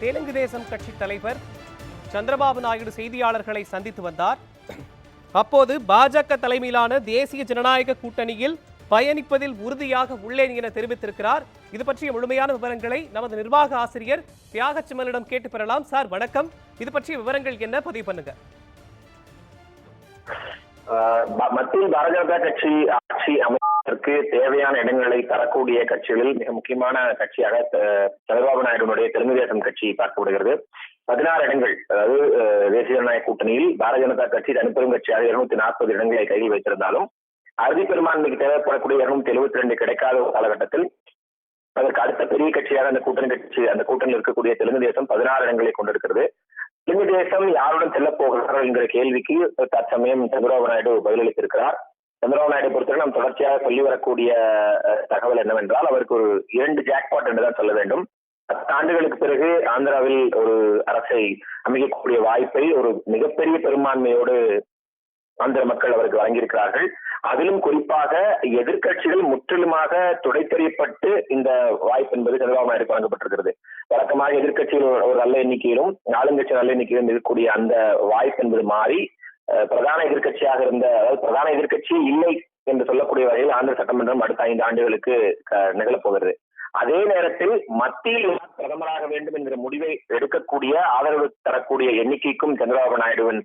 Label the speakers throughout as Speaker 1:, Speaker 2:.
Speaker 1: தெலுங்கு தேசம் கட்சி தலைவர் சந்திரபாபு நாயுடு செய்தியாளர்களை சந்தித்து வந்தார். அப்போது பாஜக தலைமையிலான தேசிய ஜனநாயக கூட்டணியில் பயணிப்பதில் உறுதியாக உள்ளேன் என தெரிவித்திருக்கிறார். இது பற்றிய முழுமையான விவரங்களை நமது நிர்வாக ஆசிரியர் தியாகச்சிமலிடம் கேட்டு பெறலாம். சார் வணக்கம். இது பற்றிய விவரங்கள் என்ன? பதிவு பண்ணுங்க.
Speaker 2: மத்திய ப- பாரதிய ஜனதா கட்சி ஆட்சி அமை அதற்கு தேவையான இடங்களை தரக்கூடிய கட்சிகளில் மிக முக்கியமான கட்சியாக சந்திரபாபு நாயுடுனுடைய தெலுங்கு தேசம் கட்சி பார்க்கப்படுகிறது. பதினாறு இடங்கள் அதாவது தேசிய ஜனநாயக கூட்டணியில் பாரதிய ஜனதா கட்சி தனிப்பெரும் கட்சியாக இருநூத்தி நாற்பது இடங்களை கையில் வைத்திருந்தாலும் அறுதி பெரும்பான்மைக்கு தேவைப்படக்கூடிய இருநூத்தி எழுபத்தி ரெண்டு கிடைக்காத ஒரு காலகட்டத்தில் அதற்கு அடுத்த பெரிய கட்சியாக அந்த கூட்டணி கட்சி அந்த கூட்டணியில் இருக்கக்கூடிய தெலுங்கு தேசம் பதினாறு இடங்களை கொண்டிருக்கிறது. தெலுங்கு தேசம் யாருடன் செல்லப் போகிறார்கள் என்கிற கேள்விக்கு தற்சமயம் சந்திரபாபு நாயுடு பதிலளித்திருக்கிறார். சந்திரபாபு நாயுடு பொறுத்தவரை நாம் தொடர்ச்சியாக சொல்லி வரக்கூடிய தகவல் என்னவென்றால் அவருக்கு ஒரு இரண்டு ஜாக்பாட் என்றுதான் சொல்ல வேண்டும். பத்து ஆண்டுகளுக்கு பிறகு ஆந்திராவில் ஒரு அரசை அமைக்கக்கூடிய வாய்ப்பை ஒரு மிகப்பெரிய பெரும்பான்மையோடு ஆந்திர மக்கள் அவருக்கு வழங்கியிருக்கிறார்கள். அதிலும் குறிப்பாக எதிர்க்கட்சிகள் முற்றிலுமாக துடைத்தறியப்பட்டு இந்த வாய்ப்பு என்பது சந்திரபாபு நாயுடு வழங்கப்பட்டிருக்கிறது. வழக்கமாக எதிர்க்கட்சிகள் ஒரு- நல்ல எண்ணிக்கையிலும் ஆளுங்கட்சி நல்ல எண்ணிக்கையிலும் இருக்கக்கூடிய அந்த வாய்ப்பு என்பது மாறி பிரதான எதிர்க்கட்சியாக இருந்த அதாவது பிரதான எதிர்க்கட்சி இல்லை என்று சொல்லக்கூடிய வகையில் ஆந்திர சட்டமன்றம் அடுத்த ஐந்து ஆண்டுகளுக்கு நிகழப்போகிறது அதே நேரத்தில் மத்தியில் பிரதமராக வேண்டும் என்கிற முடிவை எடுக்கக்கூடிய ஆதரவு தரக்கூடிய எண்ணிக்கைக்கும் சந்திரபாபு நாயுடுவின்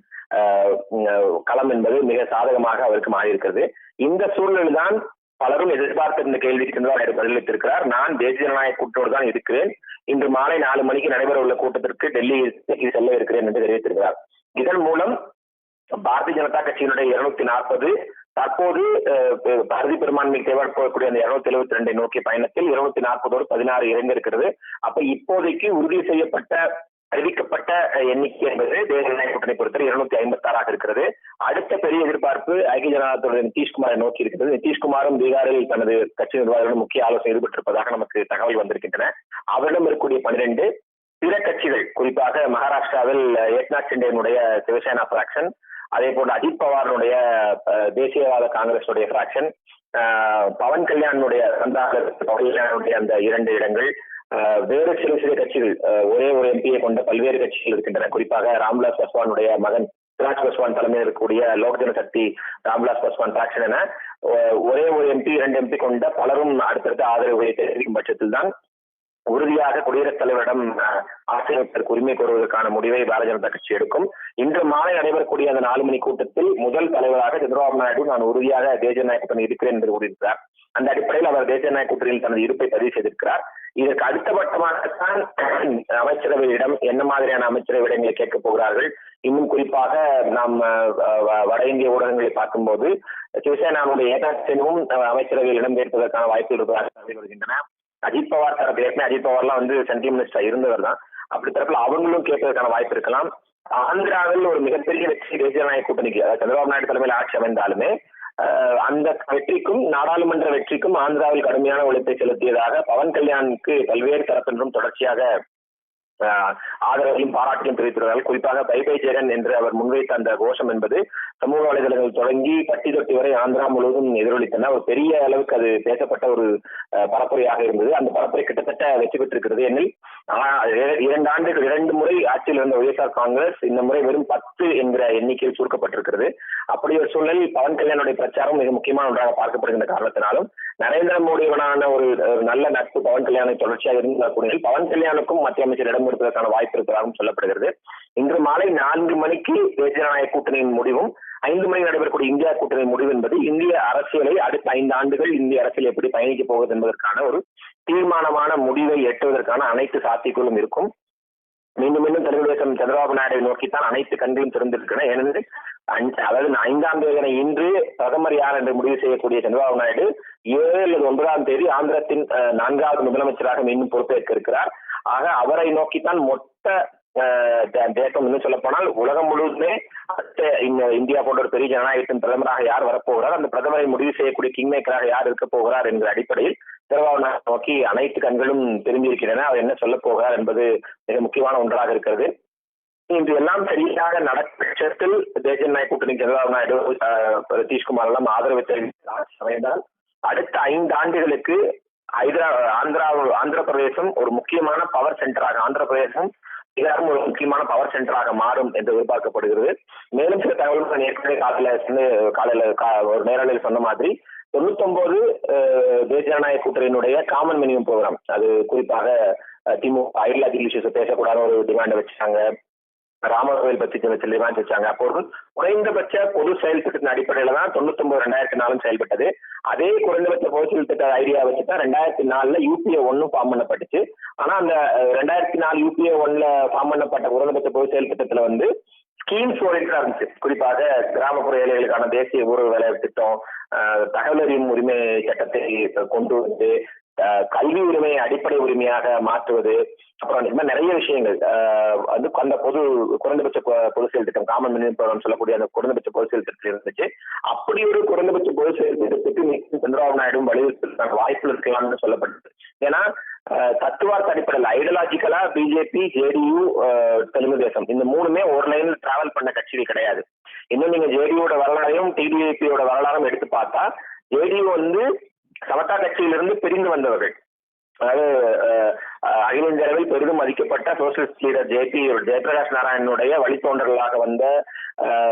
Speaker 2: களம் என்பது மிக சாதகமாக அவருக்கு மாறியிருக்கிறது. இந்த சூழ்நிலைதான் பலரும் எதிர்பார்த்திருந்த கேள்விக்கு சந்திரபாபு நாயுடு பதிலளித்திருக்கிறார். நான் தேசிய ஜனநாயக கூட்டோடு தான் இருக்கிறேன். இன்று மாலை நாலு மணிக்கு நடைபெற உள்ள கூட்டத்திற்கு டெல்லி செல்ல இருக்கிறேன் என்று தெரிவித்திருக்கிறார். இதன் மூலம் பாரதிய ஜனதா கட்சியினுடைய இருநூத்தி நாற்பது தற்போது பாரதி பெரும்பான்மை தேவைப்படக்கூடிய அந்த இருநூத்தி எழுபத்தி ரெண்டை நோக்கிய பயணத்தில் இருநூத்தி நாற்பதோடு பதினாறு இறந்திருக்கிறது அப்ப இப்போதைக்கு உறுதி செய்யப்பட்ட அறிவிக்கப்பட்ட எண்ணிக்கை என்பது தேசிய ஜனநாயக கூட்டணி பொறுத்தவரை இருநூத்தி ஐம்பத்தி ஆறாக இருக்கிறது. அடுத்த பெரிய எதிர்பார்ப்பு ஐக்கிய ஜனதாதளத்துடைய நிதிஷ்குமாரை நோக்கி இருக்கிறது. நிதிஷ்குமாரும் பீகாரில் தனது கட்சி நிர்வாகிகளுடன் முக்கிய ஆலோசனை ஈடுபட்டிருப்பதாக நமக்கு தகவல் வந்திருக்கின்றன. அவரிடம் இருக்கக்கூடிய பன்னிரண்டு பிற கட்சிகள் குறிப்பாக மகாராஷ்டிராவில் ஏக்நாத் சிண்டேனுடைய சிவசேனா பிராக்ஷன் அதே போன்று அஜித் பவாருடைய தேசியவாத காங்கிரஸுடைய பிராக்ஷன் பவன் கல்யாணுடைய பவன் கல்யாணுடைய அந்த இரண்டு இடங்கள் வேறு சிறு சிறு கட்சிகள் அஹ், ஒரே ஒரு எம்பியை கொண்ட பல்வேறு கட்சிகள் இருக்கின்றன. குறிப்பாக ராம்விலாஸ் பாஸ்வானுடைய மகன் சிராஜ் பாஸ்வான் தலைமையில் இருக்கக்கூடிய லோக் ஜனசக்தி ராம்விலாஸ் பாஸ்வான் பிராக்ஷன் என ஒரே ஒரு எம்பி இரண்டு எம்பி கொண்ட பலரும் அடுத்தடுத்த ஆதரவுகளை தெரிவிக்கும் பட்சத்தில் தான் உறுதியாக குடியரசுத் தலைவரிடம் அஹ், ஆசிரியர்களுக்கு உரிமை கோருவதற்கான முடிவை பாரதிய ஜனதா கட்சி எடுக்கும். இன்று மாலை நடைபெறக்கூடிய அந்த நாலு மணி கூட்டத்தில் முதல் தலைவராக சந்திரபாபு நாயுடு நான் உறுதியாக தேசிய நாயக கூட்டணி இருக்கிறேன் என்று கூறியிருக்கிறார். அந்த அடிப்படையில் அவர் தேசிய நாயக் கூட்டணியில் தனது இருப்பை பதிவு செய்திருக்கிறார். இதற்கு அடுத்தபட்டமாகத்தான் அமைச்சரவை இடம் என்ன மாதிரியான அமைச்சரவை இடங்களை கேட்கப் போகிறார்கள். இன்னும் குறிப்பாக நாம் வ- வட இந்திய ஊடகங்களை பார்க்கும்போது சிவசேனாவுடைய ஏகாத் அமைச்சரவையில் இடம்பெயர்ப்பதற்கான வாய்ப்புகள் இருப்பதாக வருகின்றன அஜித் பவார் தரப்பு ஏற்கனவே அஜித் பவார்லாம் வந்து சென்ட்ரல் மினிஸ்டர் இருந்தவர் தான். அப்படி தரப்புல அவங்களும் கேட்பதற்கான வாய்ப்பு இருக்கலாம். ஆந்திராவில் ஒரு மிகப்பெரிய வெற்றி தேசிய நாயக கூட்டணிக்கு அதாவது சந்திரபாபு நாயுடு தலைமையில் ஆட்சி அமைந்தாலுமே அந்த வெற்றிக்கும் நாடாளுமன்ற வெற்றிக்கும் ஆந்திராவில் கடுமையான உழைப்பை செலுத்தியதாக பவன் கல்யாணுக்கு பல்வேறு தரப்பினரும் தொடர்ச்சியாக ஆதரவையும் பாராட்டையும் தெரிவித்துள்ளதால் குறிப்பாக பை பை ஜெகன் என்று அவர் முன்வைத்த அந்த கோஷம் என்பது சமூக வலைதளங்கள் தொடங்கி பட்டி தொட்டி வரை ஆந்திரா முழுவதும் எதிரொலித்தன. ஒரு பெரிய அளவுக்கு அது பேசப்பட்ட ஒரு பரப்புரையாக இருந்தது. அந்த பரப்புரை கிட்டத்தட்ட வெற்றி பெற்றிருக்கிறது. எனில் இரண்டு ஆண்டுகள் இரண்டு முறை ஆட்சியில் இருந்த ஒய்எஸ்ஆர் காங்கிரஸ் இந்த முறை வெறும் பத்து என்கிற எண்ணிக்கையில் சுருக்கப்பட்டிருக்கிறது. அப்படி ஒரு சூழலில் பவன் கல்யாணுடைய பிரச்சாரம் மிக முக்கியமான ஒன்றாக பார்க்கப்படுகின்ற காரணத்தினாலும் நரேந்திர மோடியுடனான ஒரு நல்ல நட்பு பவன் கல்யாணை தொடர்ச்சியாக இருந்த கூடியில் பவன் கல்யாணுக்கும் மத்திய அமைச்சர் இடம் கொடுப்பதற்கான வாய்ப்பு இருப்பதாகவும் சொல்லப்படுகிறது. இன்று மாலை நான்கு மணிக்கு தேசிய கூட்டணியின் முடிவும் ஐந்து மணி நடைபெறக்கூடிய இந்தியா கூட்டணி முடிவு என்பது இந்திய அரசியலை அடுத்த ஐந்து ஆண்டுகள் இந்திய அரசியல் எப்படி பயணிக்கப் போகுது என்பதற்கான ஒரு தீர்மானமான முடிவை எட்டுவதற்கான அனைத்து சாத்தியங்களும் இருக்கும். மீண்டும் மீண்டும் தெலுங்கு தேசம் சந்திரபாபு நாயுடு நோக்கித்தான் அனைத்து கண்களும் திறந்திருக்கின்றன. ஏனென்று அதாவது ஐந்தாம் தேதி இன்று பிரதமர் யார் என்று முடிவு செய்யக்கூடிய சந்திரபாபு நாயுடு ஏழு அல்லது ஒன்பதாம் தேதி ஆந்திரத்தின் நான்காவது முதலமைச்சராக மீண்டும் பொறுப்பேற்க இருக்கிறார். ஆக அவரை நோக்கித்தான் மொத்த தே- தேசம் இன்னும் சொல்ல போனால் உலகம் முழுவதுமே இந்த இந்தியா போன்ற ஒரு பெரிய ஜனநாயகத்தின் பிரதமராக யார் வரப்போகிறார் அந்த பிரதமரை முடிவு செய்யக்கூடிய கிங் மேக்கராக யார் இருக்க போகிறார் என்கிற அடிப்படையில் சந்திரபாபு நோக்கி அனைத்து கண்களும் திரும்பியிருக்கின்றன. அவர் என்ன சொல்ல போகிறார் என்பது மிக முக்கியமான ஒன்றாக இருக்கிறது. இன்று எல்லாம் சரியாக நடக்கும் பட்சத்தில் தேசிய நாய் கூட்டணி சந்திரபாபு நாயுடு நிதிஷ்குமார் எல்லாம் ஆதரவு தெரிவித்தால் அடுத்த ஐந்து ஆண்டுகளுக்கு ஹைதரா ஆந்திரா ஆந்திர பிரதேசம் ஒரு முக்கியமான பவர் சென்டராக ஆந்திர பிரதேசம் இதாகவும் ஒரு முக்கியமான பவர் சென்டராக மாறும் என்று எதிர்பார்க்கப்படுகிறது. மேலும் சில தகவல்கள் ஏற்கனவே காலையில காலையில ஒரு நேரலையில் சொன்ன மாதிரி தொண்ணூத்தொன்பது தேசிய ஜனநாயக கூட்டணியினுடைய காமன் மினிமம் ப்ரோக்ராம் அது குறிப்பாக திமுக ஐடியாலஜி இஷ்யூஸ் பேசக்கூடாத ஒரு டிமாண்டை வச்சாங்க. ராமர் கோயில் பத்தி சில டிமாண்ட் வச்சாங்க. அப்போது குறைந்தபட்ச பொது செயல் திட்டத்தின் அடிப்படையில தான் தொண்ணூத்தொன்பது ரெண்டாயிரத்தி நாலும் செயல்பட்டது. அதே குறைந்தபட்ச பொது செயல் திட்ட ஐடியா வச்சு தான் ரெண்டாயிரத்தி நாலுல யூபிஏ ஒன்னும் ஃபார்ம் பண்ணப்பட்டுச்சு. ஆனா அந்த ரெண்டாயிரத்தி நாலு யூபிஏ ஒன்ல ஃபார்ம் பண்ணப்பட்ட குறைந்தபட்ச பொது செயல் திட்டத்துல வந்து ஸ்கீம்ஸ் ஓரியன்டா இருந்துச்சு குறிப்பாக கிராமப்புற ஏழைகளுக்கான தேசிய ஊரக வேலை திட்டம் தகவல் அறியும் உரிமை சட்டத்தை கொண்டு வந்து கல்வி உரிமையை அடிப்படை உரிமையாக மாற்றுவது அப்புறம் இந்த மாதிரி நிறைய விஷயங்கள். வந்து அந்த பொது குறைந்தபட்ச பொது செயல் திட்டம் காமன் மினிமம் ப்ரோக்ராம் சொல்லக்கூடிய அந்த குறைந்தபட்ச பொது செயல் திட்டத்தில் இருந்துச்சு. அப்படி ஒரு குறைந்தபட்ச பொது செயல் திட்டத்துக்கு சந்திரபாபு நாயுடு வலியுறுத்துறதுக்கான வாய்ப்புகள் இருக்கலாம்னு சொல்லப்பட்டது. ஏன்னா தத்துவார்த்த அடிப்படையில் ஐடியாலஜிக்கலா பிஜேபி ஜேடியு தெலுங்கு தேசம் இந்த மூணுமே ஒரு லைன்ல டிராவல் பண்ண கட்சிகள் கிடையாது. இன்னும் நீங்க ஜேடியோட வரலாறையும் டிடிஏபியோட வரலாறும் எடுத்து பார்த்தா ஜேடியு வந்து சமதா கட்சியிலிருந்து பிரிந்து வந்தவர்கள். அதாவது அகில இந்திய அளவில் பெரிதும் மதிக்கப்பட்ட சோசியலிஸ்ட் லீடர் ஜேபி ஜெயபிரகாஷ் நாராயணனுடைய வழித்தோன்றர்களாக வந்த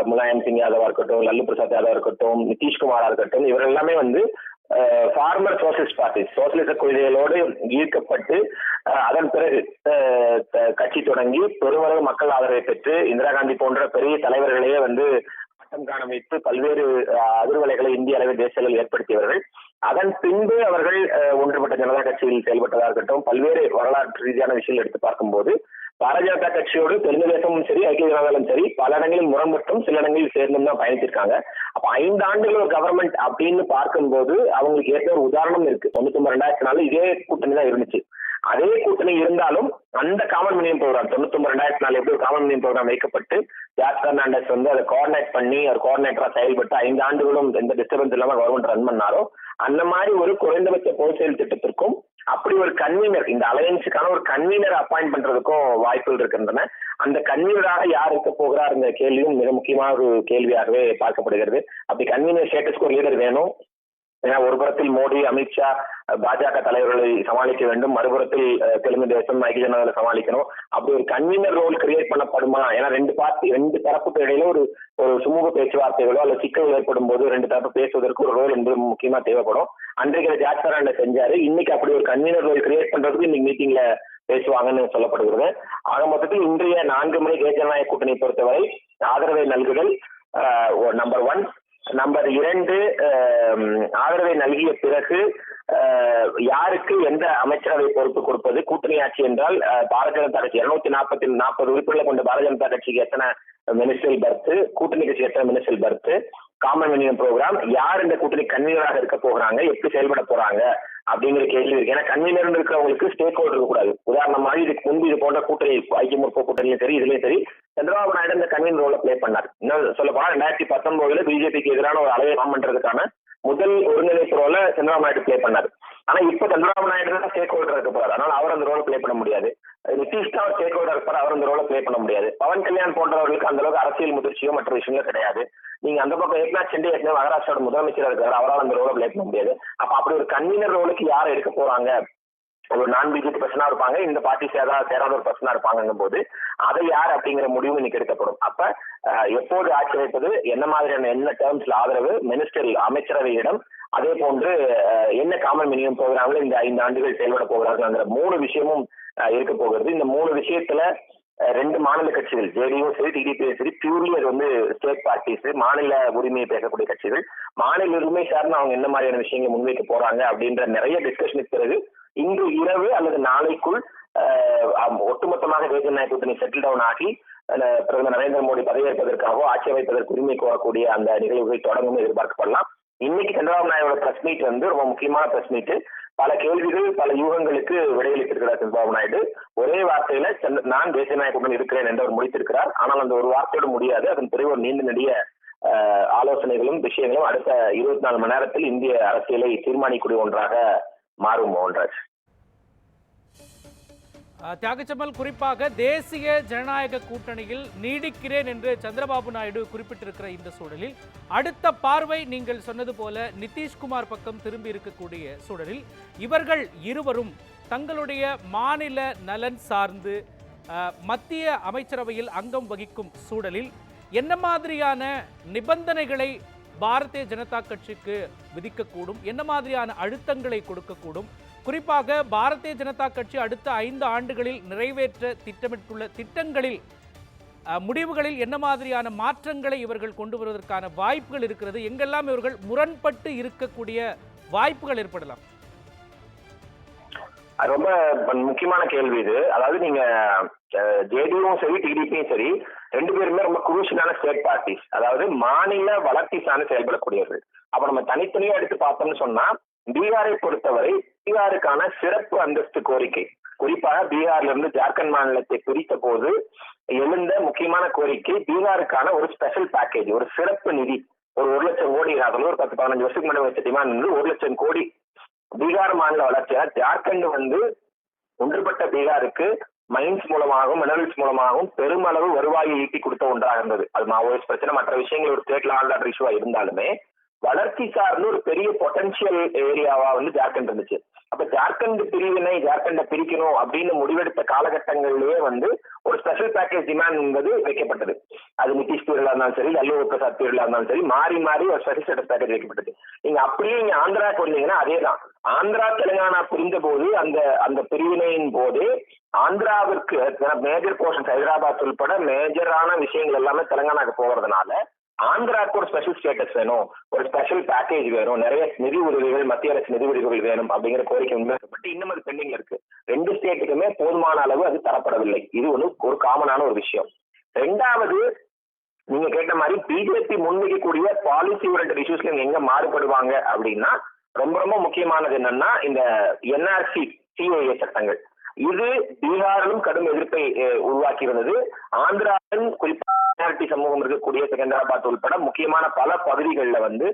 Speaker 2: முலாயம் சிங் யாதவா இருக்கட்டும் லல்லு பிரசாத் யாதவா இருக்கட்டும் நிதிஷ்குமாரா இருக்கட்டும் இவர்கள் எல்லாமே வந்து ஃபார்மர் சோசியலிஸ்ட் பார்ட்டி சோசியலிச கொள்கைகளோடு ஈர்க்கப்பட்டு அஹ், அதன் பிறகு கட்சி தொடங்கி பெருமளவு மக்கள் ஆதரவை பெற்று இந்திரா காந்தி போன்ற பெரிய தலைவர்களையே வந்து பட்டம் காண வைத்து பல்வேறு அதிர்வலைகளை இந்திய அளவில் தேசிய ஏற்படுத்தியவர்கள். அதன் பின்பு அவர்கள் ஒன்றுபட்ட ஜனதா கட்சியில் செயல்பட்டதா இருக்கட்டும் பல்வேறு வரலாற்று ரீதியான விஷயங்கள் எடுத்து பார்க்கும்போது பாரதிய ஜனதா கட்சியோடு தெலுங்கு தேசமும் சரி ஐக்கிய ஜனதாலும் சரி பல இடங்களில் முரண்பட்டும் சில இடங்களில் சேர்ந்தும் தான் பயணிச்சிருக்காங்க. அப்ப ஐந்து ஆண்டுகள் ஒரு கவர்மெண்ட் அப்படின்னு பார்க்கும்போது அவங்களுக்கு ஏற்ற ஒரு உதாரணம் இருக்கு. தொண்ணூத்தி ஒன்பது ரெண்டாயிரத்தி நாலு இதே கூட்டணி தான் இருந்துச்சு. அதே கூட்டணி இருந்தாலும் அந்த காமன் மினியம் ப்ரோக்ராம் தொண்ணூத்தி ஒன்பது ரெண்டாயிரத்தி நாலு எப்படி ஒரு காமன் மினியம் ப்ரோக்ராம் வைக்கப்பட்டு ஜார்ஜ் பெர்னாண்டஸ் வந்து அதை கோஆர்டினேட் பண்ணி ஒரு கோஆர்டினேட்டரா செயல்பட்டு ஐந்து ஆண்டுகளும் எந்த டிஸ்டர்பன்ஸ் இல்லாம கவர்மெண்ட் ரன் பண்ணாரோ அந்த மாதிரி ஒரு குறைந்தபட்ச பொதுச்செயல் திட்டத்திற்கும் அப்படி ஒரு கன்வீனர் இந்த அலையன்ஸுக்கான ஒரு கன்வீனர் அப்பாயிண்ட் பண்றதுக்கும் வாய்ப்புகள் இருக்கின்றன. அந்த கன்வீனராக யார் இருக்க போகிறார் இந்த கேள்வியும் மிக முக்கியமான ஒரு கேள்வியாகவே பார்க்கப்படுகிறது. அப்படி கன்வீனர் ஸ்டேட்டஸ்க்கு ஒரு லீடர் வேணும். ஏன்னா ஒரு புறத்தில் மோடி அமித்ஷா பாஜக தலைவர்களை சமாளிக்க வேண்டும். மறுபுறத்தில் தெலுங்கு தேசம் ஐக்கிய ஜனதாவை சமாளிக்கணும். அப்படி ஒரு கன்வீனர் ரோல் கிரியேட் பண்ணப்படுமா? ஏன்னா ரெண்டு பார்ட்டி ரெண்டு தரப்புக்கு இடையில ஒரு ஒரு சுமூக பேச்சுவார்த்தைகளோ அல்ல சிக்கல் ஏற்படும் போது ரெண்டு தரப்பு பேசுவதற்கு ஒரு ரோல் என்பது முக்கியமா தேவைப்படும். அன்றைக்கு அதை ஜார்ஜ் செஞ்சாரு. இன்னைக்கு அப்படி ஒரு கன்வீனர் ரோல் கிரியேட் பண்றதுக்கு இன்னைக்கு மீட்டிங்ல பேசுவாங்கன்னு சொல்லப்படுகிறது. ஆக மொத்தத்தில் இன்றைய நான்கு மணி தேசிய ஜனநாயக கூட்டணி பொறுத்தவரை ஆதரவை நல்குதல் நம்பர் ஒன் நம்பர் இரண்டு ஆதரவை நல்கிய பிறகு ஆஹ், யாருக்கு எந்த அமைச்சரவை பொறுப்பு கொடுப்பது? கூட்டணி ஆட்சி என்றால் பாரதிய ஜனதா கட்சி. இருநூத்தி நாற்பத்தி நாற்பது உறுப்பினர்களை கொண்ட பாரதிய ஜனதா கட்சிக்கு எத்தனை மினிஸ்டர் பர்த் கூட்டணி கட்சி எத்தனை minister berth common minimum programme யார் இந்த கூட்டணி கன்வீனராக இருக்க போகிறாங்க? எப்படி செயல்பட போறாங்க? அப்படிங்கிற கேள்வி இருக்கு. ஏன்னா கன்வீனர் இருக்கிறவங்களுக்கு ஸ்டேக் ஹோல்டர் இருக்கக்கூடாது உதாரணமாக இதுக்கு முன்பு இது போன்ற கூட்டணி ஐக்கிய முற்போக்கு கூட்டணியும் சரி இதுலயும் சரி சந்திரபாபு நாயுடு இந்த கன்வீன் ரோல ப்ளே பண்ணார். இன்னும் சொல்ல போனா ரெண்டாயிரத்தி பத்தொன்பதுல பிஜேபிக்கு எதிரான ஒரு அலையை ஃபார்ம் பண்றதுக்கான முதல் ஒருங்கிணைப்பு ரோல சந்திரபாபு நாயுடு ப்ளே பண்ணார். ஆனா இப்ப சந்திரபாபு நாயுடு தான் ஸ்டேக் ஹோல்டர் இருக்க போறாரு. அதனால அவர் அந்த ரோல ப்ளே பண்ண முடியாது. நிதிஷ் ஒரு ஸ்டேக் ஹோல்டர் இருப்பார் அவர் அந்த ரோல ப்ளே பண்ண முடியாது. பவன் கல்யாண் போன்றவர்களுக்கு அந்த அளவுக்கு அரசியல் முதிர்ச்சியோ மற்ற விஷயங்களோ கிடையாது. நீங்க அந்த பக்கம் ஏக்நாத் சிண்டே ஏற்கனவே மகாராஷ்டிராவோட முதலமைச்சர் இருக்காரு. அவரால் அந்த ரோல ப்ளே பண்ண முடியாது. அப்ப அப்படி ஒரு கன்வீனர் ரோலுக்கு யார் எடுக்க போறாங்க? ஒரு நான் பிஜேபி பர்சனா இருப்பாங்க. இந்த பார்ட்டி சேரா சேராத ஒரு பர்சனா இருப்பாங்கும் போது அதை யார் அப்படிங்கிற முடிவு இன்னைக்கு எடுக்கப்படும். அப்ப எப்போது ஆட்சி வைப்பது என்ன மாதிரியான என்ன டேர்ம்ஸ்ல ஆதரவு? மினிஸ்டர் அமைச்சரவையிடம் அதே போன்று என்ன காமன் மினிமம் ப்ரோக்ராம்ல இந்த ஐந்து ஆண்டுகள் செயல்பட போகிறார்கள் மூணு விஷயமும் இருக்க போகிறது. இந்த மூணு விஷயத்துல ரெண்டு மாநில கட்சிகள் ஜேடியும் சரி டிடிபியும் சரி பியூர்லி அது வந்து ஸ்டேட் பார்ட்டிஸ் மாநில உரிமையை பேசக்கூடிய கட்சிகள். மாநில உரிமை சார்ந்து அவங்க என்ன மாதிரியான விஷயங்களை முன்வைக்க போறாங்க அப்படின்ற நிறைய டிஸ்கஷனுக்கு பிறகு இன்று இரவு அல்லது நாளைக்குள் ஒட்டுமொத்தமாக தேசிய நாயக கூட்டணி செட்டில் டவுன் ஆகி பிரதமர் நரேந்திர மோடி பதவியேற்பதற்காகவோ ஆட்சி அமைப்பதற்கு உரிமை கோரக்கூடிய அந்த நிகழ்வுகள் தொடங்கும் எதிர்பார்க்கப்படலாம். இன்னைக்கு சந்திரபாபு நாயுடோட பிரஸ் மீட் வந்து ரொம்ப முக்கியமான பிரஸ் மீட் பல கேள்விகள் பல யூகங்களுக்கு விடையளித்திருக்கிறார் சந்திரபாபு நாயுடு. ஒரே வார்த்தையில நான் தேசிய நாயக இருக்கிறேன் என்று அவர் முடித்திருக்கிறார். ஆனால் அந்த ஒரு வார்த்தையோடு முடியாது. அதன் பிறகு ஒரு நீண்ட நெடிய ஆலோசனைகளும் விஷயங்களும் அடுத்த இருபத்தி நாலு மணி நேரத்தில் இந்திய அரசியலை தீர்மானிக்கக்கூடிய ஒன்றாக மாறும் மோகன்ராஜ்
Speaker 3: தியாகச்சம்மல் குறிப்பாக தேசிய ஜனநாயக கூட்டணியில் நீடிக்கிறேன் என்று சந்திரபாபு நாயுடு குறிப்பிட்டிருக்கிற இந்த சூழலில் அடுத்த பார்வை நீங்கள் சொன்னது போல நிதிஷ்குமார் பக்கம் திரும்பி இருக்கக்கூடிய சூழலில் இவர்கள் இருவரும் தங்களுடைய மாநில நலன் சார்ந்து மத்திய அமைச்சரவையில் அங்கம் வகிக்கும் சூழலில் என்ன மாதிரியான நிபந்தனைகளை பாரதிய ஜனதா கட்சிக்கு விதிக்கக்கூடும்? என்ன மாதிரியான அழுத்தங்களை கொடுக்கக்கூடும்? குறிப்பாக பாரதிய ஜனதா கட்சி அடுத்த ஐந்து ஆண்டுகளில் நிறைவேற்ற திட்டமிட்டுள்ள திட்டங்களில் முடிவுகளில் என்ன மாதிரியான மாற்றங்களை இவர்கள் கொண்டு வருவதற்கான வாய்ப்புகள் இருக்கிறது. எங்கெல்லாம் இவர்கள் முரண்பட்டு இருக்கக்கூடிய வாய்ப்புகள் ஏற்படலாம்?
Speaker 2: ரொம்ப முக்கியமான கேள்வி இது. அதாவது நீங்க ஜேடியும் சரி டிடிபியும் சரி ரெண்டு பேருமே ரொம்ப குரூஷியலான ஸ்டேட் பார்ட்டிஸ். அதாவது மாநில வளர்ச்சி சார்ந்து செயல்படக்கூடியவர்கள். அப்ப நம்ம தனித்தனியா எடுத்து பார்த்தோம்னு சொன்னா பீகாரை பொறுத்தவரை பீகாருக்கான சிறப்பு அந்தஸ்து கோரிக்கை. குறிப்பாக பீகார்ல இருந்து ஜார்க்கண்ட் மாநிலத்தை பிரித்த போது எழுந்த முக்கியமான கோரிக்கை பீகாருக்கான ஒரு ஸ்பெஷல் பேக்கேஜ் ஒரு சிறப்பு நிதி. ஒரு ஒரு லட்சம் கோடி அதாவது ஒரு பத்து பதினஞ்சு வருஷத்துக்கு முன்னாடி வச்ச டிமாண்ட் வந்து ஒரு லட்சம் கோடி. பீகார் மாநில வளர்ச்சியாக ஜார்க்கண்ட் வந்து ஒன்றுபட்ட பீகாருக்கு மைன்ஸ் மூலமாகவும் மினரல்ஸ் மூலமாகவும் பெருமளவு வருவாயை ஈட்டி கொடுத்த ஒன்றாக இருந்தது. அது மாவோயிஸ்ட் பிரச்சனை மற்ற விஷயங்கள் ஒரு ஸ்டேட் லாண்ட் இஷ்யூவா இருந்தாலுமே வளர்ச்சி சார்ந்து ஒரு பெரிய பொட்டன்ஷியல் ஏரியாவா வந்து ஜார்க்கண்ட் இருந்துச்சு. அப்ப ஜார்க்கண்ட் பிரிவினை ஜார்க்கண்டை பிரிக்கணும் அப்படின்னு முடிவெடுத்த காலகட்டங்களிலேயே வந்து ஒரு ஸ்பெஷல் பேக்கேஜ் டிமாண்ட் என்பது வைக்கப்பட்டது. அது நிதிஷ் பீரியடா இருந்தாலும் சரி லல்லு பிரசாத் பீரியடா இருந்தாலும் சரி மாறி மாறி ஒரு ஸ்பெஷல் ஸ்டேட்டஸ் பேக்கேஜ் வைக்கப்பட்டது. நீங்க அப்படியே நீங்க ஆந்திராவுக்கு வந்தீங்கன்னா அதே தான் ஆந்திரா தெலுங்கானா பிரிந்த போது அந்த அந்த பிரிவினையின் போது ஆந்திராவிற்கு மேஜர் போர்ஷன்ஸ் ஹைதராபாத் உள்பட மேஜரான விஷயங்கள் எல்லாமே தெலுங்கானாக்கு போகிறதுனால ஆந்திராவுக்கு ஒரு ஸ்பெஷல் ஸ்டேட்டஸ் வேணும் ஒரு ஸ்பெஷல் பேக்கேஜ் வேணும் நிறைய நிதி உதவிகள் மத்திய அரசு நிதி உதவிகள் வேணும் அப்படிங்கிற கோரிக்கை முன்வைக்கப்பட்டு இன்னும் அது பெண்டிங்ல இருக்கு. ரெண்டு ஸ்டேட்டுக்குமே போதுமான அளவு அது தரப்படவில்லை. இது ஒன்று ஒரு காமனான ஒரு விஷயம். ரெண்டாவது நீங்க கேட்ட மாதிரி பிஜேபி முன்வைக்கக்கூடிய பாலிசி ஓரியன்ட் இஷ்யூஸ்ல எங்க மாறுபடுவாங்க அப்படின்னா ரொம்ப ரொம்ப முக்கியமானது என்னன்னா இந்த என்ஆர்சி சிஏஏ சட்டங்கள். இது பீகாரிலும் கடும் எதிர்ப்பை உருவாக்கி இருந்தது ஆந்திராவின் குறிப்பாக மைனாரிட்டி சமூகம் இருக்கக்கூடிய செகந்தராபாத் உள்பட முக்கியமான பல பகுதிகளில் வந்து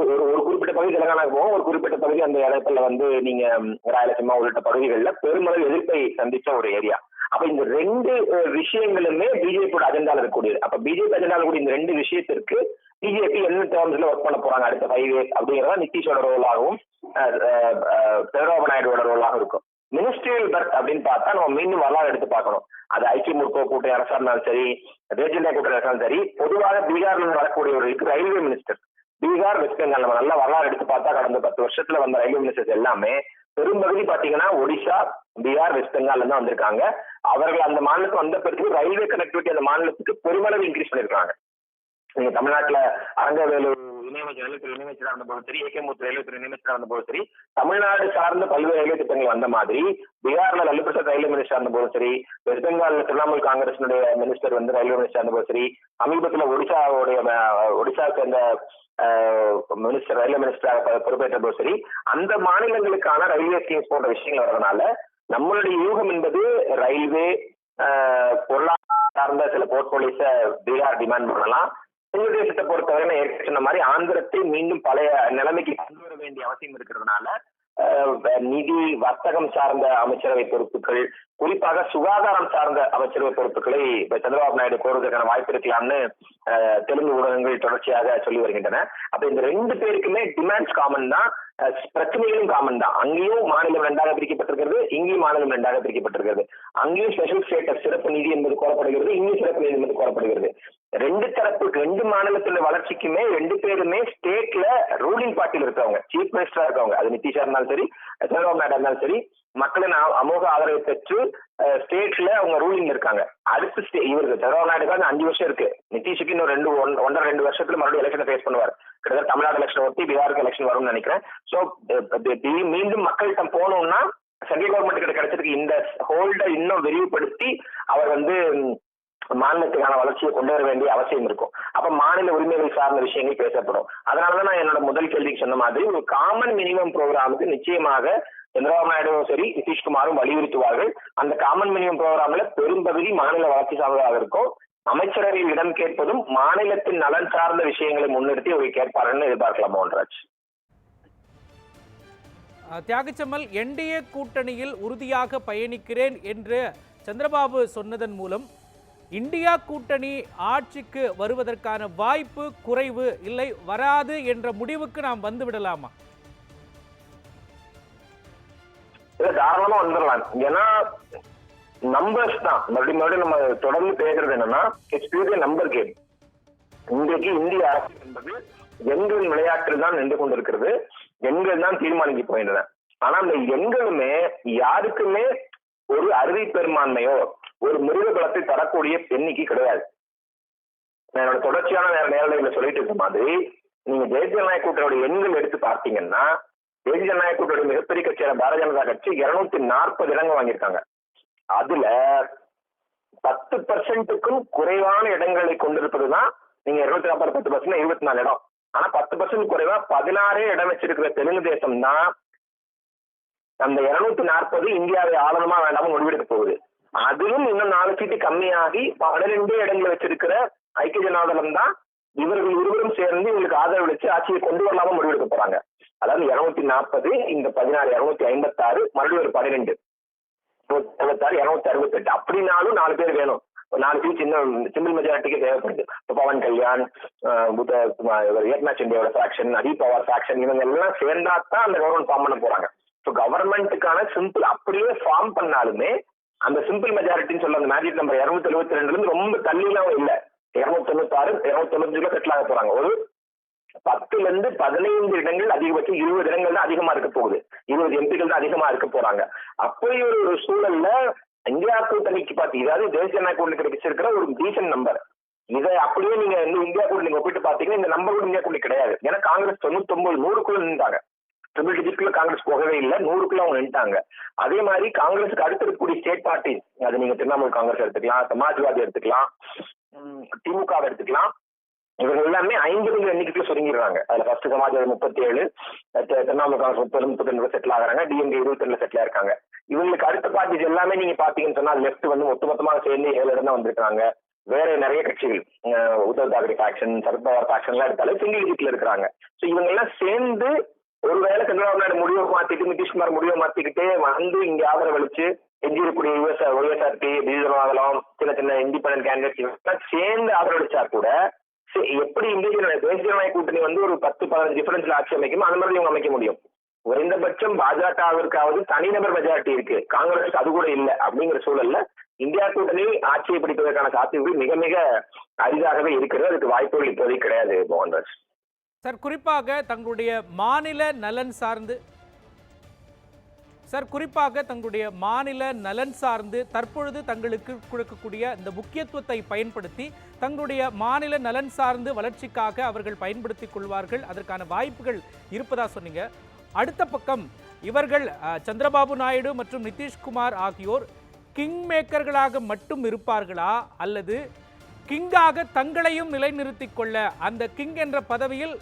Speaker 2: ஒரு ஒரு குறிப்பிட்ட பகுதி தெலங்கானாக்கு போகும் ஒரு குறிப்பிட்ட பகுதி அந்த இடத்துல வந்து நீங்க ம், ராயலசீமா உள்ளிட்ட பகுதிகளில் பெருமளவு எதிர்ப்பை சந்திச்ச ஒரு ஏரியா அப்ப இந்த ரெண்டு விஷயங்களுமே பிஜேபியோட அஜெண்டால இருக்கக்கூடியது. அப்ப பிஜேபி அஜெண்டால கூடிய இந்த ரெண்டு விஷயத்திற்கு பிஜேபி என்ன டேர்ம்ஸ்ல ஒர்க் பண்ண போறாங்க? அடுத்த ஃபைவ் இயர்ஸ் அப்படிங்கறத நிதிஷோட ரோலாகவும் சந்திரபாபு நாயுடுவோட ரோலாகவும் இருக்கும். மினிஸ்ட்ரியல் பர்த் அப்படின்னு பார்த்தா நம்ம மீண்டும் வரலாறு எடுத்து பார்க்கணும். அது ஐக்கிய முற்போ கூட்டணி அரசா இருந்தாலும் சரி தேஜிண்டா கூட்டணி அரசாலும் இருந்தாலும் சரி பொதுவாக பீகார்ல இருந்து வரக்கூடியவர்களுக்கு ரயில்வே மினிஸ்டர் பீகார் வெஸ்ட் பெங்கால் நம்ம நல்லா வரலாறு எடுத்து பார்த்தா கடந்த பத்து வருஷத்துல வந்த ரயில்வே மினிஸ்டர்ஸ் எல்லாமே பெரும்பகுதி பாத்தீங்கன்னா ஒடிசா பீகார் வெஸ்ட் பெங்கால்ல இருந்து வந்திருக்காங்க. அவர்கள் அந்த மாநிலத்துக்கு வந்த பிறகு ரயில்வே கனெக்டிவிட்டி அந்த மாநிலத்துக்கு பெருமளவு இன்க்ரீஸ் பண்ணிருக்காங்க நீங்க தமிழ்நாட்டுல அரங்கவேலு இணையமைச்சர் ரயில்வே இணையமைச்சராக இருந்த போது சரி ஏகேமூர்த்தி ரயில்வே துறை இணையமைச்சராக இருந்த போது சரி தமிழ்நாடு சார்ந்த பல்வேறு ரயில்வே திட்டங்கள் வந்த மாதிரி பீகார்ல லல்லு பிரசாத் ரயில்வே மினிஸ்டர் இருந்த போது சரி வெஸ்ட் பெங்கால்ல திரிணாமுல் காங்கிரசினுடைய மினிஸ்டர் வந்து ரயில்வே மினிஸ்டர் இருந்த போது சரி சமீபத்துல ஒடிசாவுடைய ஒடிசா சேர்ந்த மினிஸ்டர் ரயில்வே மினிஸ்டராக பொறுப்பேற்ற போது சரி அந்த மாநிலங்களுக்கான ரயில்வே ஸ்கீம்ஸ் போன்ற விஷயங்கள் வர்றதுனால நம்மளுடைய யூகம் என்பது ரயில்வே பொருளாதார சார்ந்த சில போர்ட்போலிஸ பீகார் டிமாண்ட் பண்ணலாம். உத்தரப்பிரதேசத்தை பொறுத்தவரை நான் சொன்ன மாதிரி ஆந்திரத்தை மீண்டும் பழைய நிலைமைக்கு கொண்டு வர வேண்டிய அவசியம் இருக்கிறதுனால அஹ், நிதி வர்த்தகம் சார்ந்த அமைச்சரவை பொறுப்புகள் குறிப்பாக சுகாதாரம் சார்ந்த அமைச்சரவை பொறுப்புகளை சந்திரபாபு நாயுடு கோருவதற்கான வாய்ப்பு இருக்கலாம்னு தெலுங்கு ஊடகங்கள் தொடர்ச்சியாக சொல்லி வருகின்றன. அப்ப இந்த ரெண்டு பேருக்குமே டிமாண்ட்ஸ் காமன் தான் பிரச்சனைகளும் காமன் தான். அங்கேயும் மாநிலம் ரெண்டாக பிரிக்கப்பட்டிருக்கிறது இங்கேயும் மாநிலம் ரெண்டாக பிரிக்கப்பட்டிருக்கிறது. அங்கேயும் ஸ்பெஷல் ஸ்டேட்டஸ் சிறப்பு நிதி என்பது கோரப்படுகிறது இங்கேயும் சிறப்பு நிதி என்பது கோரப்படுகிறது. ரெண்டு தரப்பு ரெண்டு மாநிலத்துல வளர்ச்சிக்குமே ரெண்டு பேருமே ஸ்டேட்ல ரூலிங் பார்ட்டியில் இருக்கவங்க சீஃப் மினிஸ்டரா இருக்கவங்க. அது நிதிஷா இருந்தாலும் சரி சந்திரபாபு நாயுடு இருந்தாலும் சரி மக்களின் அமோக ஆதரவை பெற்று ஸ்டேட்ல அவங்க ரூலிங் இருக்காங்க. அடுத்து ஸ்டே இவருக்கு சந்திரபாபு நாயுடுக்கு வந்து அஞ்சு வருஷம் இருக்கு. நிதிஷுக்கு இன்னும் ரெண்டு ஒன்- ஒன்றரை ரெண்டு வருஷத்துல மறுபடியும் எலெக்ஷனை ஃபேஸ் பண்ணுவார். கிட்டத்தட்ட தமிழ்நாடு எலெக்ஷன் ஒட்டி பீகாருக்கு எலெக்ஷன் வரும்னு நினைக்கிறேன். ஸோ மீண்டும் மக்கள்கிட்ட போகணும்னா சென்ட்ரல் கவர்மெண்ட் கிட்ட கிடைச்சிருக்கு இந்த ஹோல்டை இன்னும் விரிவுபடுத்தி அவர் வந்து மாநிலத்துக்கான வளர்ச்சியை கொண்டு வர வேண்டிய அவசியம் இருக்கும். அப்ப மாநில உரிமைகள் சார்ந்த விஷயங்கள் பேசப்படும். அதனாலதான் நான் என்னோட முதல் கேள்விக்கு சொன்ன மாதிரி ஒரு காமன் மினிமம் ப்ரோக்ராமுக்கு நிச்சயமாக சந்திரபாபு நாயுடுவும் சரி நிதிஷ்குமாரும் வலியுறுத்துவார்கள். அந்த காமன் மினிமம் ப்ரோக்ராம்ல பெரும்பகுதி மாநில வளர்ச்சி சார்ந்ததாக இருக்கும். அமைச்சரவையில் இடம் கேட்பதும் மாநிலத்தின் நலன் சார்ந்த விஷயங்களை முன்னிறுத்தி அவர் கேட்பாருன்னு எதிர்பார்க்கலாம் மோகன்ராஜ்
Speaker 3: தியாகச்சம்மல் என்டிஏ கூட்டணியில் உறுதியாக பயணிக்கிறேன் என்று சந்திரபாபு சொன்னதன் மூலம் இந்தியா கூட்டணி ஆட்சிக்கு வருவதற்கான வாய்ப்பு குறைவு இல்லை வராது என்ற முடிவுக்கு நாம் வந்து விடலாமா
Speaker 2: இல்ல தாராளமா வந்துடலாம் ஏன்னா நம்பர்ஸ் தான். மறுபடியும் மறுபடியும் நம்ம தொடர்ந்து பேசுறது என்னன்னா இட்ஸ் பியூர் நம்பர் கேம் இன்றைக்கு இந்திய அரசு என்பது எண்கள் விளையாட்டில் தான் நின்று கொண்டிருக்கிறது. எண்கள் தான் தீர்மானிக்க போகின்றன. ஆனா அந்த எண்களுமே யாருக்குமே ஒரு அறுதி பெரும்பான்மையோ ஒரு மிருக பலத்தை தரக்கூடிய எண்ணிக்கை கிடையாது. என்னோட தொடர்ச்சியான நேர நேரலைகளை சொல்லிட்டு இருக்க மாதிரி நீங்க தேசிய ஜனநாயக கூட்டணியோட எண்கள் எடுத்து பார்த்தீங்கன்னா தேசிய ஜனநாயக கூட்டணி மிகப்பெரிய கட்சியான பாரதிய ஜனதா கட்சி இருநூத்தி நாற்பது இடங்கள் வாங்கியிருக்காங்க. அதுல பத்து பர்சன்ட்டுக்கும் குறைவான இடங்களை கொண்டிருப்பதுதான் நீங்க இருநூத்தி நாற்பது பத்து பர்சன்ட் இருபத்தி நாலு இடம். ஆனா பத்து பர்சன்ட் குறைவா பதினாறே இடம் வச்சிருக்கிற தெலுங்கு தேசம் தான் அந்த இருநூத்தி நாற்பது இந்தியாவை ஆளணுமா வேண்டாமா முடிவெடுக்க போகுது. அதுவும் இன்னும் நாலு சீட்டு கம்மியாகி பன்னிரெண்டே இடங்கள் வச்சிருக்கிற ஐக்கிய ஜனதாதளம் தான் இவர்கள் இருவரும் சேர்ந்து இவங்களுக்கு ஆதரவளிச்சு ஆட்சியை கொண்டு வரலாம முடிவெடுக்க போறாங்க. அதாவது இருநூத்தி நாற்பது இந்த பதினாறு இருநூத்தி ஐம்பத்தி ஆறு மறுபடியும் ஒரு பன்னிரெண்டு. அறுபத்தாறு இருநூத்தி அறுபத்தெட்டு. அப்படின்னாலும் நாலு பேர் வேணும். நாலு பேர் சின்ன சிம்பிள் மெஜாரிட்டிக்கு தேவைப்படுது. இப்போ பவன் கல்யாண் ஆஹ் புத்த இவர் ஏக்நாத் சிண்டியோட ஃபேக்ஷன் அஜித் பவார் ஃபேக்ஷன் இவங்க எல்லாம் சேர்ந்தா தான் அந்த கவர்மெண்ட் ஃபார்ம் பண்ண போறாங்க. ஸோ கவர்மெண்ட்டுக்கான சிம்பிள் அப்படியே ஃபார்ம் பண்ணாலுமே அந்த சிம்பிள் மெஜாரிட்டின்னு சொல்ல அந்த மேஜிக் நம்பர் இருநூத்தி எழுபத்தி ரெண்டுல இருந்து ரொம்ப தள்ளிலாம் இல்ல. இருநூத்தி தொண்ணூத்தாறு இருநூத்தி தொண்ணூத்தி செட்டில் ஆக போறாங்க. ஒரு பத்துல இருந்து பதினைந்து இடங்கள் அதிகபட்சம் இருபது இடங்கள் தான் அதிகமா இருக்க போகுது. இருபது எம்பிகள் தான் அதிகமா இருக்க போறாங்க. அப்படி ஒரு சூழல்ல இந்தியா கூட்டணிக்கு பார்த்து இதாவது தேசிய ஜனநாயக கூட்டணி கிடைச்சிருக்கிற ஒரு டீசன்ட் நம்பர் இதை அப்படியே நீங்க இன்னும் இந்தியா நீங்க ஒப்பிட்டு பாத்தீங்கன்னா இந்த நம்பர் கூட இந்தியா கூட கிடையாது. ஏன்னா காங்கிரஸ் தொண்ணூத்தி ஒன்பது நூறுக்குள்ள நின்றாங்க. ட்ரிபிள் டிஜிட்குள்ள காங்கிரஸ் போகவே இல்லை. நூறுக்குள்ள அவங்க நின்ட்டாங்க அதே மாதிரி காங்கிரஸுக்கு அடுத்து இருக்கக்கூடிய ஸ்டேட் பார்ட்டி அது நீங்க திரிணாமுல் காங்கிரஸ் எடுத்துக்கலாம் சமாஜ்வாதி எடுத்துக்கலாம் திமுக எடுத்துக்கலாம். இவங்க எல்லாமே ஐம்பது எண்ணிக்கைக்குள்ள சுருங்கிடுறாங்க. அதுல ஃபர்ஸ்ட் சமாஜ்வாதி முப்பத்தி ஏழு திரிணாமுல் காங்கிரஸ் முப்பது முப்பத்தி ரெண்டு செட்டில் ஆகுறாங்க. டிஎம்கே இருபத்தி ரெண்டுல செட்டில் இருக்காங்க இவங்களுக்கு அடுத்த பார்ட்டிஸ் எல்லாமே நீங்க பாத்தீங்கன்னு சொன்னா லெஃப்ட் வந்து ஒட்டுமொத்தமாக சேர்ந்து ஏழு இடம் தான் வந்திருக்காங்க வேற நிறைய கட்சிகள் உத்தவ் தாக்கரே ஃபேக்ஷன் சரத்பவார் ஃபேக்ஷன் எல்லாம் எடுத்தாலும் சிங்கிள் டிஜிட்ல இருக்கிறாங்க. ஸோ இவங்க எல்லாம் சேர்ந்து ஒருவேளை சந்திரபாபு நாயுடு முடிவை மாத்திட்டு நிதிஷ்குமார் முடிவை மாத்திக்கிட்டு வந்து இங்க ஆதரவளிச்சு எஞ்சி இருக்கக்கூடிய யுஎஸ் ஒய்எஸ்ஆர்பி பிஜு சின்ன சின்ன இண்டிபெண்ட் கேண்டிடேட் சேர்ந்து ஆதரவளிச்சா கூட சரி, எப்படி இந்திய தேசிய ஜனநாயக கூட்டணி வந்து ஒரு பத்து பதினஞ்சு டிஃபரன்ஸ்ல ஆட்சி அமைக்கும் அந்த மாதிரி இவங்க அமைக்க முடியும். குறைந்தபட்சம் பாஜகவிற்காவது தனிநபர் மெஜாரிட்டி இருக்கு. காங்கிரஸ் அது கூட இல்ல அப்படிங்கிற சூழல்ல இந்தியா கூட்டணி ஆட்சியை பிடிப்பதற்கான சாத்தியங்கள் மிக மிக அரிதாகவே இருக்கிறது. அதுக்கு வாய்ப்புகள் இப்போதைக்கு கிடையாது மோகன்ராஜ்.
Speaker 3: சார் குறிப்பாக தங்களுடைய மாநில நலன் சார்ந்து சார் குறிப்பாக தங்களுடைய மாநில நலன் சார்ந்து தற்பொழுது தங்களுக்கு கொடுக்கக்கூடிய இந்த முக்கியத்துவத்தை பயன்படுத்தி தங்களுடைய மாநில நலன் சார்ந்து வளர்ச்சிக்காக அவர்கள் பயன்படுத்தி கொள்வார்கள். அதற்கான வாய்ப்புகள் இருப்பதா சொன்னீங்க. அடுத்த பக்கம் இவர்கள் சந்திரபாபு நாயுடு மற்றும் நிதிஷ்குமார் ஆகியோர் கிங் மேக்கர்களாக மட்டும் இருப்பார்களா? அல்லது கிங்காக தங்களையும் நிலைநிறுத்திக் கொள்ள அந்த கிங் என்ற பதவியில்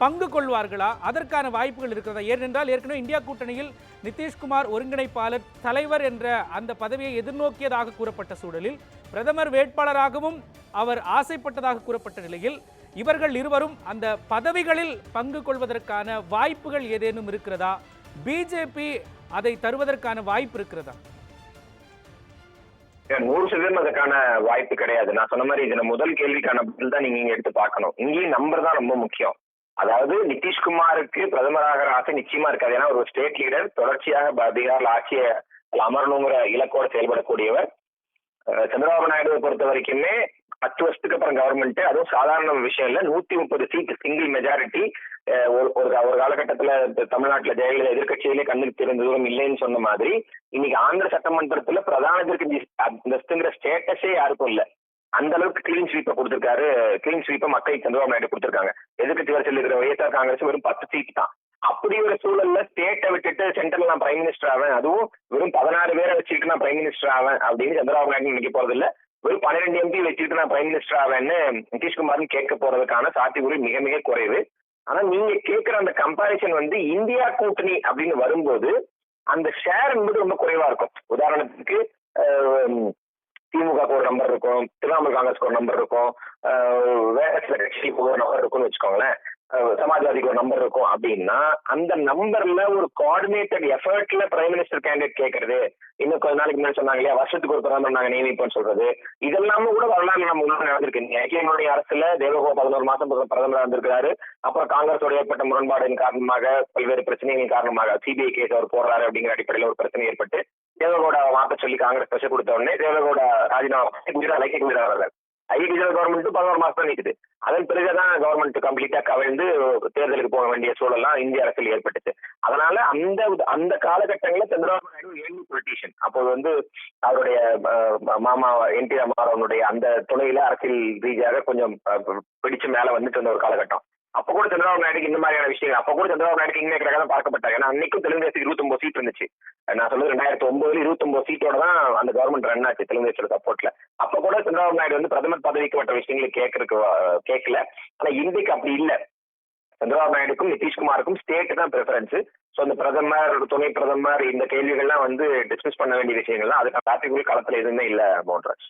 Speaker 3: பங்கு கொள்வார்களா? அதற்கான வாய்ப்புகள் இருக்கிறதா? ஏனென்றால் ஏற்கனவே இந்தியா கூட்டணியில் நிதிஷ்குமார் ஒருங்கிணைப்பாளர் தலைவர் என்ற அந்த பதவியை எதிர்நோக்கியதாக கூறப்பட்ட சூழலில் பிரதமர் வேட்பாளராகவும் அவர் ஆசைப்பட்டதாக கூறப்பட்ட நிலையில் இவர்கள் இருவரும் அந்த பதவிகளில் பங்கு கொள்வதற்கான வாய்ப்புகள் ஏதேனும் இருக்கிறதா? பிஜேபி அதை தருவதற்கான வாய்ப்பு இருக்கிறதா?
Speaker 2: நூறு சதவீதம் அதுக்கான வாய்ப்பு கிடையாது. நான் சொன்ன மாதிரி இதுல முதல் கேள்விக்கான பதில் தான் நீங்க இங்க எடுத்து பார்க்கணும். இங்கேயும் நம்பர் தான் ரொம்ப முக்கியம். அதாவது நிதிஷ்குமாருக்கு பிரதமராகிற ஆசை நிச்சயமா இருக்காது. ஏன்னா ஒரு ஸ்டேட் லீடர் தொடர்ச்சியாக ப- பீகார்ல ஆட்சியை அமரணுங்கிற இலக்கோட செயல்படக்கூடியவர். சந்திரபாபு நாயுடுவை பொறுத்த வரைக்குமே பத்து வருஷத்துக்கு அப்புறம் கவர்மெண்ட் அதுவும் சாதாரண விஷயம் இல்ல. நூத்தி முப்பது சீட் சிங்கிள் மெஜாரிட்டி ஒரு ஒரு ஒரு காலகட்டத்துல தமிழ்நாட்டுல ஜெயலலிதா எதிர்க்கட்சியிலே கண்ணுக்கு தெரிந்த தூரம் இல்லைன்னு சொன்ன மாதிரி இன்னைக்கு ஆந்திர சட்டமன்றத்துல பிரதான எதிர்க்கட்சி அந்தஸ்துங்கிற ஸ்டேட்டஸே யாருக்கும் இல்ல. அந்த அளவுக்கு கிளீன் ஸ்வீப்பை கொடுத்திருக்காரு. கிளீன் ஸ்வீப்பை மக்கள் சந்திரபாபு நாயுடு கொடுத்திருக்காங்க. எதிர்கட்சி வரிசையில் இருக்கிற ஒய்எஸ்ஆர் காங்கிரஸ் வெறும் பத்து சீட் தான். அப்படி ஒரு சூழல்ல ஸ்டேட்டை விட்டுட்டு சென்ட்ரல் நான் பிரைம் மினிஸ்டர் ஆவேன். அதுவும் வெறும் பதினாறு பேரை வச்சுட்டு நான் பிரைம் மினிஸ்டர் ஆவேன் அப்படின்னு சந்திரபாபு நாயுடு நினைக்க போறது இல்ல. வெறும் பன்னிரெண்டு எம்பி வச்சுட்டு நான் பிரைம் மினிஸ்டர் ஆவேன்னு நிதிஷ்குமார்னு கேட்க போறதுக்கான சாத்தியக்குறை மிக மிக குறைவு. ஆனா நீங்க கேட்கிற அந்த கம்பாரிசன் வந்து இந்தியா கூட்டணி அப்படின்னு வரும்போது அந்த ஷேர் என்பது ரொம்ப குறைவா இருக்கும். உதாரணத்துக்கு திமுக ஒரு நம்பர் இருக்கும் திரிணாமுல் காங்கிரஸ்க்கு ஒரு நம்பர் இருக்கும் வேற சில கட்சிக்கு ஒரு நம்பர் இருக்கும்னு வச்சுக்கோங்களேன். சமாஜ்வாதிக்கு ஒரு நம்பர் இருக்கும் அப்படின்னா அந்த நம்பர்ல ஒரு கோஆர்டினேட்டட் எஃபர்ட்ல பிரைம் மினிஸ்டர் கேண்டிடேட் கேட்கறது இன்னும் கொஞ்ச நாளைக்கு முன்னாடி சொன்னாங்க இல்லையா வருஷத்துக்கு ஒரு பிரதமர் நாங்க நியமிப்போம்னு சொல்றது இதெல்லாமே கூட வரலாறு நம்ம முன்னாடி நடந்திருக்கு. ஐக்கியனுடைய அரசுல தேவகோ பதினோரு மாசம் பிர- பிரதமரா அப்புறம் காங்கிரஸோட ஏற்பட்ட முரண்பாடின் காரணமாக பல்வேறு பிரச்சனைகளின் காரணமாக சிபிஐ கேஸ் அவர் போடுறாரு அப்படிங்கிற அடிப்படையில் ஒரு பிரச்சனை ஏற்பட்டு தேவகோட மாத்த சொல்லி காங்கிரஸ் பிரஷர் கொடுத்த உடனே தேவகோட ராஜினாமா குஜராத் ஐக்கிய குஜராத் வர்றாரு ஐக்கிய கவர்மெண்ட் பதினோரு மாசம் தான் நிக்குது. அதன் பிறகுதான் கவர்மெண்ட் கம்ப்ளீட்டா கவிழ்ந்து தேர்தலுக்கு போக வேண்டிய சூழல்லாம் இந்திய அரசியல் ஏற்பட்டுச்சு. அதனால அந்த அந்த காலகட்டங்களில் சந்திரபாபு நாயுடு ஏழு பொலிட்டீஷியன் அப்போது வந்து அவருடைய மாமா என் டி ராமாராவனுடைய அந்த துணையில அரசியல் ரீதியாக கொஞ்சம் பிடிச்சு மேல வந்துட்டு இருந்த ஒரு காலகட்டம். அப்ப கூட சந்திரபாபு நாயுடுக்கு இந்த மாதிரியான விஷயங்கள் அப்ப கூட சந்திரபாபு நாயுடுக்கு இங்கே தான் பார்க்கப்பட்டாங்க ஏன்னா அன்னைக்கும் தெலுங்கு தேசத்துக்கு இருபத்தொன்பது சீட் இருந்துச்சு. நான் சொன்னது ரெண்டாயிரத்தி ஒன்பதுல இருபத்தொன்பது சீட்டோட தான் அந்த கவர்மெண்ட் ரன் ஆச்சு தெலுங்கு தேசத்தோட சப்போர்ட்ல அப்ப கூட சந்திரபாபு நாயுடு வந்து பிரதமர் பதவிக்கு மற்ற விஷயங்களை கேட்கறதுக்கு கேட்கல. ஆனா இந்திக்கு அப்படி இல்ல. சந்திரபாபு நாயுடுக்கும் நிதிஷ்குமாருக்கும் ஸ்டேட் தான் ப்ரிஃபரன்ஸ் ஸோ அந்த பிரதமர் துணை பிரதமர் இந்த கேள்விகள்லாம் வந்து டிஸ்கஸ் பண்ண வேண்டிய விஷயங்கள்லாம் அதுக்கு டாபிக்குள் களத்துல எதுவுமே இல்ல மோகன்ராஜ்.